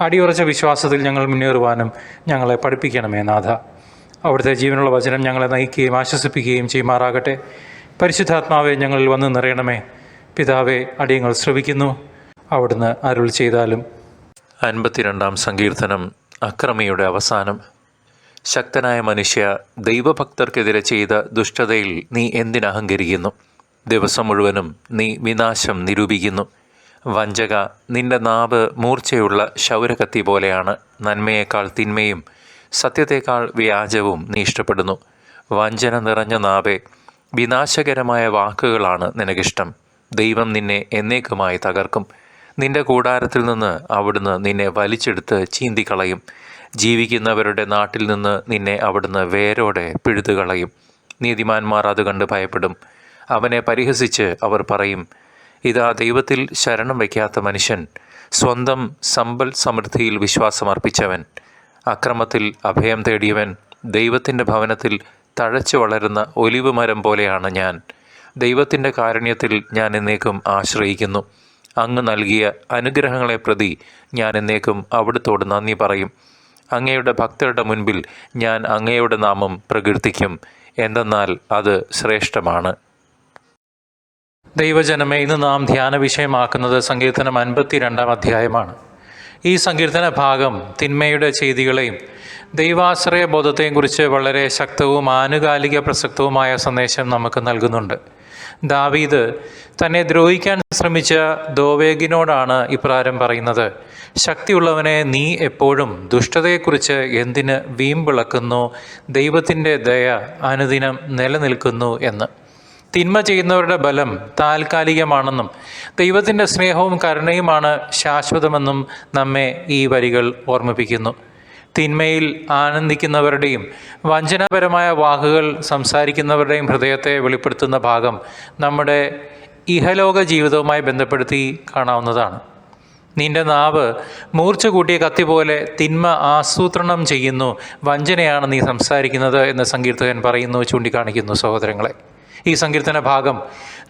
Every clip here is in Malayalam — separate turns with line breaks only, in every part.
അടിയുറച്ച വിശ്വാസത്തിൽ ഞങ്ങൾ മുന്നേറുവാനും ഞങ്ങളെ പഠിപ്പിക്കണമേ നാഥ. അവിടുത്തെ ജീവനുള്ള വചനം ഞങ്ങളെ നയിക്കുകയും ആശ്വസിപ്പിക്കുകയും ചെയ്യുമാറാകട്ടെ. പരിശുദ്ധാത്മാവെ ഞങ്ങളിൽ വന്ന് നിറയണമേ. പിതാവെ അടിയങ്ങൾ ശ്രവിക്കുന്നു. അവിടുന്ന് അരുൾ ചെയ്താലും.
അൻപത്തിരണ്ടാം സങ്കീർത്തനം അക്രമിയുടെ അവസാനം. ശക്തനായ മനുഷ്യ ദൈവഭക്തർക്കെതിരെ ചെയ്ത ദുഷ്ടതയിൽ നീ എന്തിനഹങ്കരിക്കുന്നു? ദിവസം മുഴുവനും നീ വിനാശം നിരൂപിക്കുന്നു. വഞ്ചക നിന്റെ നാവ് മൂർച്ചയുള്ള ശൗരകത്തി പോലെയാണ് നന്മയേക്കാൾ തിന്മയും സത്യത്തേക്കാൾ വ്യാജവും നീ ഇഷ്ടപ്പെടുന്നു. വഞ്ചന നിറഞ്ഞ നാവെ വിനാശകരമായ വാക്കുകളാണ് നിനക്കിഷ്ടം. ദൈവം നിന്നെ എന്നേക്കുമായി തകർക്കും. നിന്റെ കൂടാരത്തിൽ നിന്ന് അവിടുന്ന് നിന്നെ വലിച്ചെടുത്ത് ചീന്തിക്കളയും. ജീവിക്കുന്നവരുടെ നാട്ടിൽ നിന്ന് നിന്നെ അവിടുന്ന് വേരോടെ പിഴുതുകളയും. നീതിമാന്മാർ അത് കണ്ട് ഭയപ്പെടും. അവനെ പരിഹസിച്ച് അവർ പറയും ഇതാ ദൈവത്തിൽ ശരണം വയ്ക്കാത്ത മനുഷ്യൻ സ്വന്തം സമ്പൽ സമൃദ്ധിയിൽ വിശ്വാസമർപ്പിച്ചവൻ അക്രമത്തിൽ അഭയം തേടിയവൻ ദൈവത്തിന്റെ ഭവനത്തിൽ തഴച്ചു വളരുന്ന ഒലിവ് മരം പോലെയാണ് ഞാൻ. ദൈവത്തിന്റെ കാരുണ്യത്തിൽ ഞാൻ എന്നേക്കും ആശ്രയിക്കുന്നു. അങ്ങ് നൽകിയ അനുഗ്രഹങ്ങളെ പ്രതി ഞാൻ എന്നേക്കും അവിടുത്തോട് നന്ദി പറയും. അങ്ങയുടെ ഭക്തരുടെ മുൻപിൽ ഞാൻ അങ്ങയുടെ നാമം പ്രകീർത്തിക്കും. എന്തെന്നാൽ അത് ശ്രേഷ്ഠമാണ്.
ദൈവജനമേ ഇന്ന് നാം ധ്യാന വിഷയമാക്കുന്നത് സങ്കീർത്തനം അൻപത്തിരണ്ടാം അധ്യായമാണ്. ഈ സങ്കീർത്തന ഭാഗം തിന്മയുടെ ചെയ്തികളെയും ദൈവാശ്രയ ബോധത്തെയും കുറിച്ച് വളരെ ശക്തവും ആനുകാലിക പ്രസക്തവുമായ സന്ദേശം നമുക്ക് നൽകുന്നുണ്ട്. ദാവീദ് തന്നെ ദ്രോഹിക്കാൻ ശ്രമിച്ച ദോവേഗിനോടാണ് ഇപ്രകാരം പറയുന്നത്. ശക്തിയുള്ളവനെ നീ എപ്പോഴും ദുഷ്ടതയെക്കുറിച്ച് എന്തിന് വീമ്പിളക്കുന്നു? ദൈവത്തിന്റെ ദയ അനുദിനം നിലനിൽക്കുന്നു എന്ന്. തിന്മ ചെയ്യുന്നവരുടെ ബലം താൽക്കാലികമാണെന്നും ദൈവത്തിന്റെ സ്നേഹവും കരുണയുമാണ് ശാശ്വതമെന്നും നമ്മെ ഈ വരികൾ ഓർമ്മിപ്പിക്കുന്നു. തിന്മയിൽ ആനന്ദിക്കുന്നവരുടെയും വഞ്ചനാപരമായ വാക്കുകൾ സംസാരിക്കുന്നവരുടെയും ഹൃദയത്തെ വെളിപ്പെടുത്തുന്ന ഭാഗം നമ്മുടെ ഇഹലോക ജീവിതവുമായി ബന്ധപ്പെടുത്തി കാണാവുന്നതാണ്. നിന്റെ നാവ് മൂർച്ച കൂട്ടിയ കത്തി പോലെ തിന്മ ആസൂത്രണം ചെയ്യുന്നു. വഞ്ചനയാണ് നീ സംസാരിക്കുന്നത് എന്ന് സങ്കീർത്തകൻ പറയുന്നു ചൂണ്ടിക്കാണിക്കുന്നു സഹോദരങ്ങളെ. ഈ സങ്കീർത്തന ഭാഗം.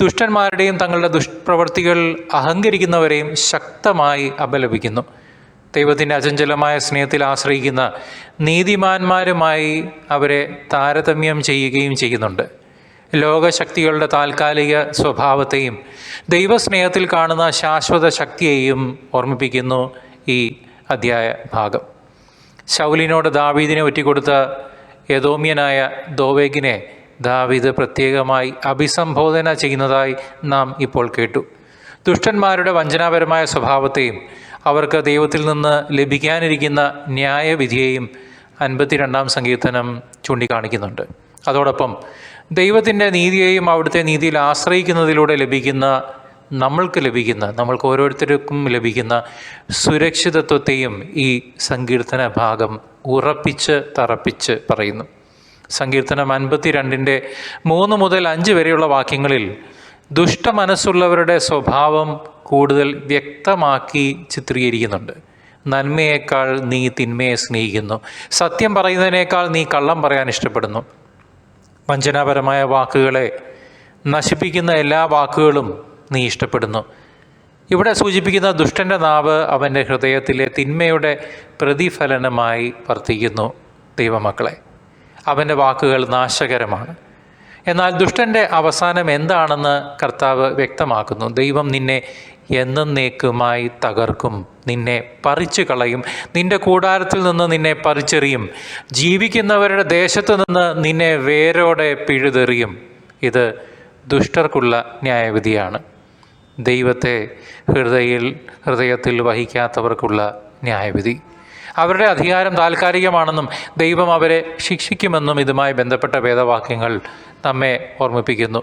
ദുഷ്ടന്മാരുടെയും തങ്ങളുടെ ദുഷ്പ്രവർത്തികൾ അഹങ്കരിക്കുന്നവരെയും ശക്തമായി അപലപിക്കുന്നു. ദൈവത്തിന്റെ അചഞ്ചലമായ സ്നേഹത്തിൽ ആശ്രയിക്കുന്ന നീതിമാന്മാരുമായി അവരെ താരതമ്യം ചെയ്യുകയും ചെയ്യുന്നുണ്ട്. ലോകശക്തികളുടെ താൽക്കാലിക സ്വഭാവത്തെയും ദൈവസ്നേഹത്തിൽ കാണുന്ന ശാശ്വത ശക്തിയെയും ഓർമ്മിപ്പിക്കുന്നു ഈ അധ്യായ ഭാഗം. ശൗലിനോട് ദാവീദിനെ ഒറ്റിക്കൊടുത്ത യദോമ്യനായ ദോവേഗിനെ ദാവീദ് പ്രത്യേകമായി അഭിസംബോധന ചെയ്യുന്നതായി നാം ഇപ്പോൾ കേട്ടു. ദുഷ്ടന്മാരുടെ വഞ്ചനാപരമായ സ്വഭാവത്തെയും അവർക്ക് ദൈവത്തിൽ നിന്ന് ലഭിക്കാനിരിക്കുന്ന ന്യായവിധിയെയും അൻപത്തിരണ്ടാം സങ്കീർത്തനം ചൂണ്ടിക്കാണിക്കുന്നുണ്ട്. അതോടൊപ്പം ദൈവത്തിന്റെ നീതിയെയും അവിടുത്തെ നീതിയിൽ ആശ്രയിക്കുന്നതിലൂടെ ലഭിക്കുന്ന നമ്മൾക്ക് ലഭിക്കുന്ന നമ്മൾക്ക് ഓരോരുത്തർക്കും ലഭിക്കുന്ന സുരക്ഷിതത്വത്തെയും ഈ സങ്കീർത്തന ഭാഗം ഉറപ്പിച്ച് തറപ്പിച്ച് പറയുന്നു. സങ്കീർത്തനം അൻപത്തിരണ്ടിന്റെ മൂന്ന് മുതൽ അഞ്ച് വരെയുള്ള വാക്യങ്ങളിൽ ദുഷ്ട മനസ്സുള്ളവരുടെ സ്വഭാവം കൂടുതൽ വ്യക്തമാക്കി ചിത്രീകരിക്കുന്നുണ്ട്. നന്മയേക്കാൾ നീ തിന്മയെ സ്നേഹിക്കുന്നു. സത്യം പറയുന്നതിനേക്കാൾ നീ കള്ളം പറയാൻ ഇഷ്ടപ്പെടുന്നു. വഞ്ചനാപരമായ വാക്കുകളെ നശിപ്പിക്കുന്ന എല്ലാ വാക്കുകളും നീ ഇഷ്ടപ്പെടുന്നു. ഇവിടെ സൂചിപ്പിക്കുന്ന ദുഷ്ടന്റെ നാവ് അവന്റെ ഹൃദയത്തിലെ തിന്മയുടെ പ്രതിഫലനമായി വർത്തിക്കുന്നു. ദൈവമക്കളെ അവന്റെ വാക്കുകൾ നാശകരമാണ്. എന്നാൽ ദുഷ്ടന്റെ അവസാനം എന്താണെന്ന് കർത്താവ് വ്യക്തമാക്കുന്നു. ദൈവം നിന്നെ എന്നേക്കുമായി തകർക്കും. നിന്നെ പറിച്ചു കളയും. നിന്റെ കൂടാരത്തിൽ നിന്ന് നിന്നെ പറിച്ചെറിയും. ജീവിക്കുന്നവരുടെ ദേശത്തു നിന്ന് നിന്നെ വേരോടെ പിഴുതെറിയും. ഇത് ദുഷ്ടർക്കുള്ള ന്യായവിധിയാണ്. ദൈവത്തെ ഹൃദയിൽ ഹൃദയത്തിൽ വഹിക്കാത്തവർക്കുള്ള ന്യായവിധി. അവരുടെ അധികാരം താൽക്കാലികമാണെന്നും ദൈവം അവരെ ശിക്ഷിക്കുമെന്നും ഇതുമായി ബന്ധപ്പെട്ട വേദവാക്യങ്ങൾ നമ്മെ ഓർമ്മിപ്പിക്കുന്നു.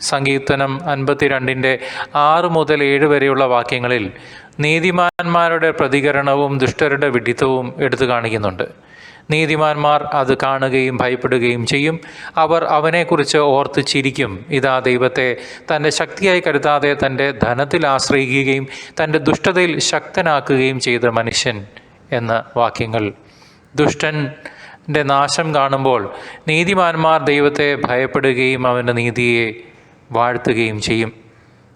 സങ്കീർത്തനം അൻപത്തിരണ്ടിന്റെ ആറ് മുതൽ ഏഴ് വരെയുള്ള വാക്യങ്ങളിൽ നീതിമാന്മാരുടെ പ്രതികരണവും ദുഷ്ടരുടെ വിഡിത്തവും എടുത്തു കാണിക്കുന്നുണ്ട്. നീതിമാന്മാർ അത് കാണുകയും ഭയപ്പെടുകയും ചെയ്യും. അവർ അവനെക്കുറിച്ച് ഓർത്ത് ചിരിക്കും. ഇതാ ദൈവത്തെ തന്റെ ശക്തിയായി കരുതാതെ തന്റെ ധനത്തിൽ ആശ്രയിക്കുകയും തന്റെ ദുഷ്ടതയിൽ ശക്തനാക്കുകയും ചെയ്ത മനുഷ്യൻ. എന്ന വാക്യങ്ങൾ. ദുഷ്ടന്റെ നാശം കാണുമ്പോൾ നീതിമാന്മാർ ദൈവത്തെ ഭയപ്പെടുകയും അവന്റെ നീതിയെ വാഴ്ത്തുകയും ചെയ്യും.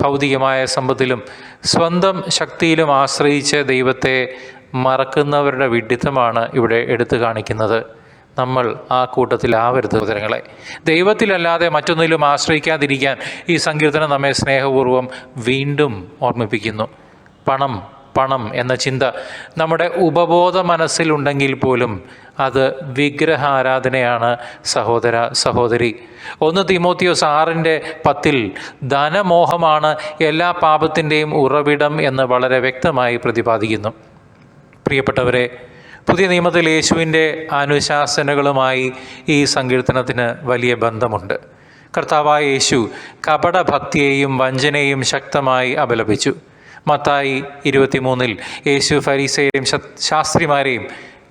ഭൗതികമായ സമ്പത്തിലും സ്വന്തം ശക്തിയിലും ആശ്രയിച്ച് ദൈവത്തെ മറക്കുന്നവരുടെ വിഡിത്തമാണ് ഇവിടെ എടുത്തു കാണിക്കുന്നത്. നമ്മൾ ആ കൂട്ടത്തിൽ കൂട്ടത്തിലാവരുത് സഹോദരങ്ങളെ. ദൈവത്തിലല്ലാതെ മറ്റൊന്നിലും ആശ്രയിക്കാതിരിക്കാൻ ഈ സങ്കീർത്തനം നമ്മെ സ്നേഹപൂർവം വീണ്ടും ഓർമ്മിപ്പിക്കുന്നു. പണം പണം എന്ന ചിന്ത നമ്മുടെ ഉപബോധ മനസ്സിലുണ്ടെങ്കിൽ പോലും അത് വിഗ്രഹാരാധനയാണ് സഹോദര സഹോദരി. ഒന്ന് തിമോത്തിയോസ് ആറിന്റെ പത്തിൽ ധനമോഹമാണ് എല്ലാ പാപത്തിന്റെയും ഉറവിടം എന്ന് വളരെ വ്യക്തമായി പ്രതിപാദിക്കുന്നു. പ്രിയപ്പെട്ടവരെ പുതിയ നിയമത്തിൽ യേശുവിന്റെ അനുശാസനകളുമായി ഈ സങ്കീർത്തനത്തിന് വലിയ ബന്ധമുണ്ട്. കർത്താവായ യേശു കപടഭക്തിയെയും വഞ്ചനയെയും ശക്തമായി അപലപിച്ചു. മത്തായി ഇരുപത്തിമൂന്നിൽ യേശു ഫരീസയെയും ശാസ്ത്രിമാരെയും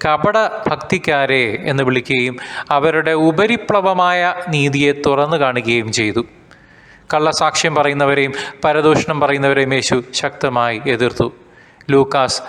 കപട ഭക്തിക്കാരെ എന്ന് വിളിക്കുകയും അവരുടെ ഉപരിപ്ലവമായ നീതിയെ തുറന്നു കാണുകയും ചെയ്തു. കള്ളസാക്ഷ്യം പറയുന്നവരെയും പരദൂഷണം പറയുന്നവരെയും യേശു ശക്തമായി എതിർത്തു. ലൂക്കാസ്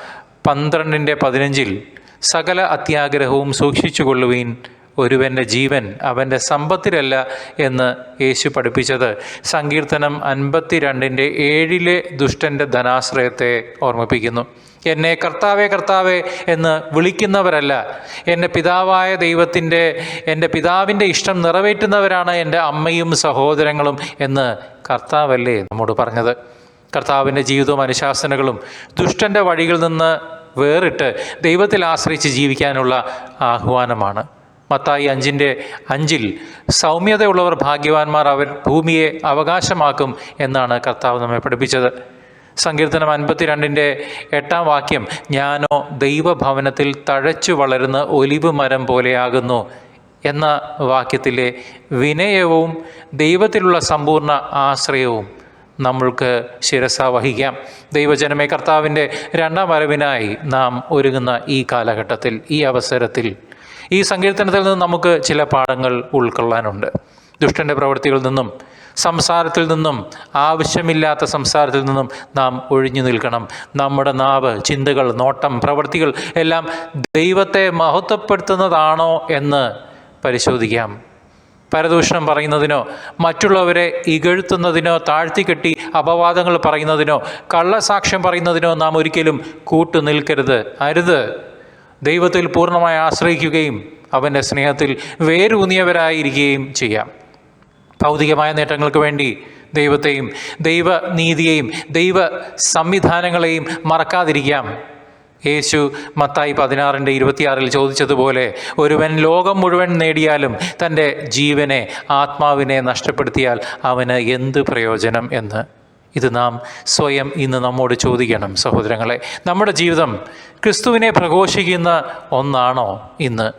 പന്ത്രണ്ടിന്റെ പതിനഞ്ചിൽ സകല അത്യാഗ്രഹവും സൂക്ഷിച്ചുകൊള്ളുവീൻ ഒരുവന്റെ ജീവൻ അവന്റെ സമ്പത്തിലല്ല എന്ന് യേശു പഠിപ്പിച്ചത്. സങ്കീർത്തനം അൻപത്തിരണ്ടിന്റെ ഏഴിലെ ദുഷ്ടന്റെ ധനാശ്രയത്തെ ഓർമ്മിപ്പിക്കുന്നു. എന്നെ കർത്താവേ കർത്താവേ എന്ന് വിളിക്കുന്നവരല്ല. എന്റെ പിതാവായ ദൈവത്തിന്റെ എന്റെ പിതാവിന്റെ ഇഷ്ടം നിറവേറ്റുന്നവരാണ് എന്റെ അമ്മയും സഹോദരങ്ങളും എന്ന് കർത്താവല്ലേ നമ്മോട് പറഞ്ഞത്. കർത്താവിന്റെ ജീവിതവും അനുശാസനകളും ദുഷ്ടന്റെ വഴികളിൽ നിന്ന് വേറിട്ട് ദൈവത്തിൽ ആശ്രയിച്ച് ജീവിക്കാനുള്ള ആഹ്വാനമാണ്. മത്തായി അഞ്ചിന്റെ അഞ്ചിൽ സൗമ്യതയുള്ളവർ ഭാഗ്യവാന്മാർ അവർ ഭൂമിയെ അവകാശമാക്കും എന്നാണ് കർത്താവ് നമ്മെ പഠിപ്പിച്ചത്. സങ്കീർത്തനം അൻപത്തിരണ്ടിന്റെ എട്ടാം വാക്യം ഞാനോ ദൈവഭവനത്തിൽ തഴച്ചു വളരുന്ന ഒലിവ് മരം പോലെയാകുന്നു എന്ന വാക്യത്തിലെ വിനയവും ദൈവത്തിലുള്ള സമ്പൂർണ ആശ്രയവും നമ്മൾക്ക് ശിരസ വഹിക്കാം. ദൈവജനമേ കർത്താവിന്റെ രണ്ടാം വരവിനായി നാം ഒരുങ്ങുന്ന ഈ കാലഘട്ടത്തിൽ ഈ അവസരത്തിൽ ഈ സങ്കീർത്തനത്തിൽ നിന്ന് നമുക്ക് ചില പാഠങ്ങൾ ഉൾക്കൊള്ളാനുണ്ട്. ദുഷ്ടന്റെ പ്രവൃത്തികളിൽ നിന്നും സംസാരത്തിൽ നിന്നും ആവശ്യമില്ലാത്ത സംസാരത്തിൽ നിന്നും നാം ഒഴിഞ്ഞു നിൽക്കണം. നമ്മുടെ നാവ് ചിന്തകൾ നോട്ടം പ്രവൃത്തികൾ എല്ലാം ദൈവത്തെ മഹത്വപ്പെടുത്തുന്നതാണോ എന്ന് പരിശോധിക്കാം. പരദൂഷണം പറയുന്നതിനോ മറ്റുള്ളവരെ ഇകഴ്ത്തുന്നതിനോ താഴ്ത്തിക്കെട്ടി അപവാദങ്ങൾ പറയുന്നതിനോ കള്ളസാക്ഷ്യം പറയുന്നതിനോ നാം ഒരിക്കലും കൂട്ടുനിൽക്കരുത്. അരുത്. ദൈവത്തിൽ പൂർണമായി ആശ്രയിക്കുകയും അവന്റെ സ്നേഹത്തിൽ വേരൂന്നിയവരായിരിക്കുകയും ചെയ്യാം. ഭൗതികമായ നേട്ടങ്ങൾക്ക് വേണ്ടി ദൈവത്തെയും ദൈവനീതിയെയും ദൈവ സംവിധാനങ്ങളെയും മറക്കാതിരിക്കാം. യേശു മത്തായി പതിനാറിന്റെ ഇരുപത്തിയാറിൽ ചോദിച്ചതുപോലെ ഒരുവൻ ലോകം മുഴുവൻ നേടിയാലും തന്റെ ജീവനെ ആത്മാവിനെ നഷ്ടപ്പെടുത്തിയാൽ അവന് എന്ത് പ്രയോജനം എന്ന്? ഇത് നാം സ്വയം ഇന്ന് നമ്മോട് ചോദിക്കണം സഹോദരങ്ങളെ. നമ്മുടെ ജീവിതം ക്രിസ്തുവിനെ പ്രഘോഷിക്കുന്ന ഒന്നാണോ ഇന്ന്?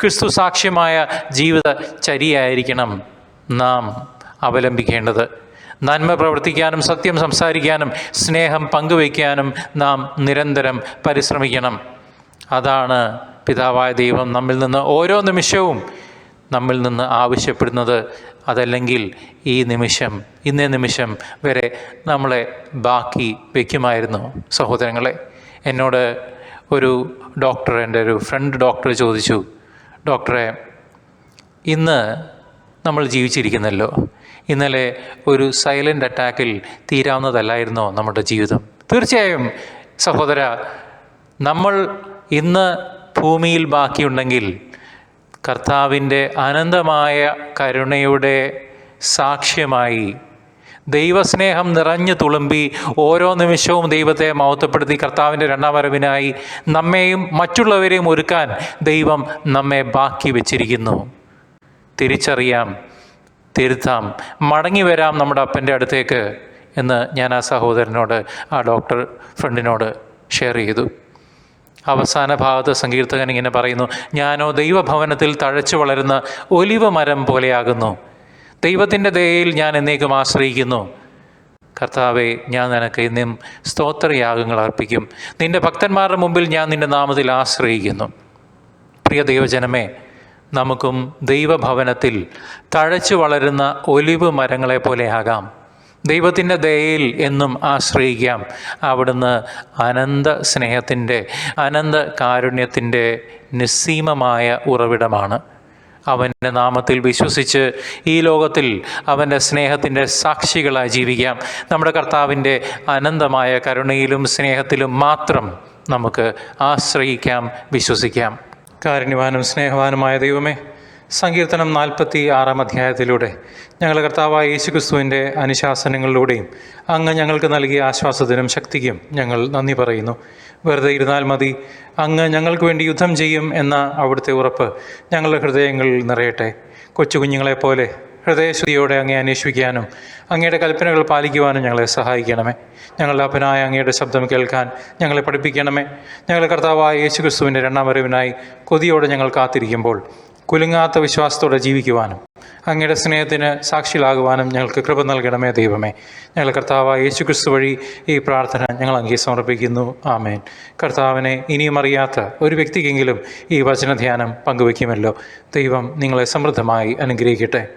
ക്രിസ്തു സാക്ഷ്യമായ ജീവിത ചരിയായിരിക്കണം നാം അവലംബിക്കേണ്ടത്. നന്മ പ്രവർത്തിക്കാനും സത്യം സംസാരിക്കാനും സ്നേഹം പങ്കുവയ്ക്കാനും നാം നിരന്തരം പരിശ്രമിക്കണം. അതാണ് പിതാവായ ദൈവം നമ്മിൽ നിന്ന് ഓരോ നിമിഷവും നമ്മിൽ നിന്ന് ആവശ്യപ്പെടുന്നത് അതല്ലെങ്കിൽ ഈ നിമിഷം ഇന്നേ നിമിഷം വരെ നമ്മളെ ബാക്കി വയ്ക്കുമായിരുന്നു. സഹോദരങ്ങളെ എന്നോട് ഒരു ഡോക്ടർ എന്റെ ഒരു ഫ്രണ്ട് ഡോക്ടർ ചോദിച്ചു ഡോക്ടറെ ഇന്ന് നമ്മൾ ജീവിച്ചിരിക്കുന്നല്ലോ. ഇന്നലെ ഒരു സൈലന്റ് അറ്റാക്കിൽ തീരാവുന്നതല്ലായിരുന്നോ നമ്മുടെ ജീവിതം? തീർച്ചയായും സഹോദര നമ്മൾ ഇന്ന് ഭൂമിയിൽ ബാക്കിയുണ്ടെങ്കിൽ കർത്താവിന്റെ അനന്തമായ കരുണയുടെ സാക്ഷ്യമായി ദൈവസ്നേഹം നിറഞ്ഞു തുളുമ്പി ഓരോ നിമിഷവും ദൈവത്തെ മഹത്വപ്പെടുത്തി കർത്താവിന്റെ രണ്ടാം വരവിനായി നമ്മെയും മറ്റുള്ളവരെയും ഒരുക്കാൻ ദൈവം നമ്മെ ബാക്കി വച്ചിരിക്കുന്നു. തിരിച്ചറിയാം തിരുത്താം മടങ്ങി വരാം നമ്മുടെ അപ്പന്റെ അടുത്തേക്ക് എന്ന് ഞാൻ ആ സഹോദരനോട് ആ ഡോക്ടർ ഫ്രണ്ടിനോട് ഷെയർ ചെയ്തു. അവസാന ഭാഗത്ത് സങ്കീർത്തകൻ ഇങ്ങനെ പറയുന്നു ഞാനോ ദൈവഭവനത്തിൽ തഴച്ചു വളരുന്ന ഒലിവ മരം പോലെയാകുന്നു. ദൈവത്തിന്റെ ദയയിൽ ഞാൻ എന്നേക്കും ആശ്രയിക്കുന്നു. കർത്താവെ ഞാൻ നിനക്ക് ഇന്നും സ്തോത്രയാഗങ്ങൾ അർപ്പിക്കും. നിന്റെ ഭക്തന്മാരുടെ മുമ്പിൽ ഞാൻ നിന്റെ നാമത്തിൽ ആശ്രയിക്കുന്നു. പ്രിയ ദൈവജനമേ നമുക്കും ദൈവഭവനത്തിൽ തഴച്ചു വളരുന്ന ഒലിവ് മരങ്ങളെ പോലെയാകാം ദൈവത്തിന്റെ ദയയിൽ എന്നും ആശ്രയിക്കാം. അവിടുന്ന് അനന്ത സ്നേഹത്തിന്റെ അനന്ത കാരുണ്യത്തിന്റെ നിസ്സീമമായ ഉറവിടമാണ്. അവന്റെ നാമത്തിൽ വിശ്വസിച്ച് ഈ ലോകത്തിൽ അവന്റെ സ്നേഹത്തിന്റെ സാക്ഷികളായി ജീവിക്കാം. നമ്മുടെ കർത്താവിന്റെ അനന്തമായ കരുണയിലും സ്നേഹത്തിലും മാത്രം നമുക്ക് ആശ്രയിക്കാം വിശ്വസിക്കാം. കാരുണ്യവാനും സ്നേഹവാനുമായ ദൈവമേ സങ്കീർത്തനം നാൽപ്പത്തി ആറാം അധ്യായത്തിലൂടെ ഞങ്ങളുടെ കർത്താവായ യേശുക്രിസ്തുവിന്റെ അനുശാസനങ്ങളിലൂടെയും അങ്ങ് ഞങ്ങൾക്ക് നൽകിയ ആശ്വാസത്തിനും ശക്തിക്കും ഞങ്ങൾ നന്ദി പറയുന്നു. വെറുതെ ഇരുന്നാൽ മതി. അങ്ങ് ഞങ്ങൾക്ക് വേണ്ടി യുദ്ധം ചെയ്യും എന്ന അവിടുത്തെ ഉറപ്പ് ഞങ്ങളുടെ ഹൃദയങ്ങളിൽ നിറയട്ടെ. കൊച്ചു കുഞ്ഞുങ്ങളെപ്പോലെ ഹൃദയശുദ്ധിയോടെ അങ്ങേ അന്വേഷിക്കാനും അങ്ങയുടെ കൽപ്പനകൾ പാലിക്കുവാനും ഞങ്ങളെ സഹായിക്കണമേ. ഞങ്ങളുടെ അപ്പനായ അങ്ങയുടെ ശബ്ദം കേൾക്കാൻ ഞങ്ങളെ പഠിപ്പിക്കണമേ. ഞങ്ങളുടെ കർത്താവായ യേശുക്രിസ്തുവിന്റെ രണ്ടാം വരവിനായി കൊതിയോടെ ഞങ്ങൾ കാത്തിരിക്കുമ്പോൾ കുലുങ്ങാത്ത വിശ്വാസത്തോടെ ജീവിക്കുവാനും അങ്ങയുടെ സ്നേഹത്തിന് സാക്ഷികളാകുവാനും ഞങ്ങൾക്ക് കൃപ നൽകണമേ ദൈവമേ. ഞങ്ങൾ കർത്താവ് യേശു ക്രിസ്തു വഴി ഈ പ്രാർത്ഥന ഞങ്ങൾ അങ്ങേ സമർപ്പിക്കുന്നു. ആമേൻ. കർത്താവിനെ ഇനിയും അറിയാത്ത ഒരു വ്യക്തിക്കെങ്കിലും ഈ വചനധ്യാനം പങ്കുവയ്ക്കുമല്ലോ. ദൈവം നിങ്ങളെ സമൃദ്ധമായി അനുഗ്രഹിക്കട്ടെ.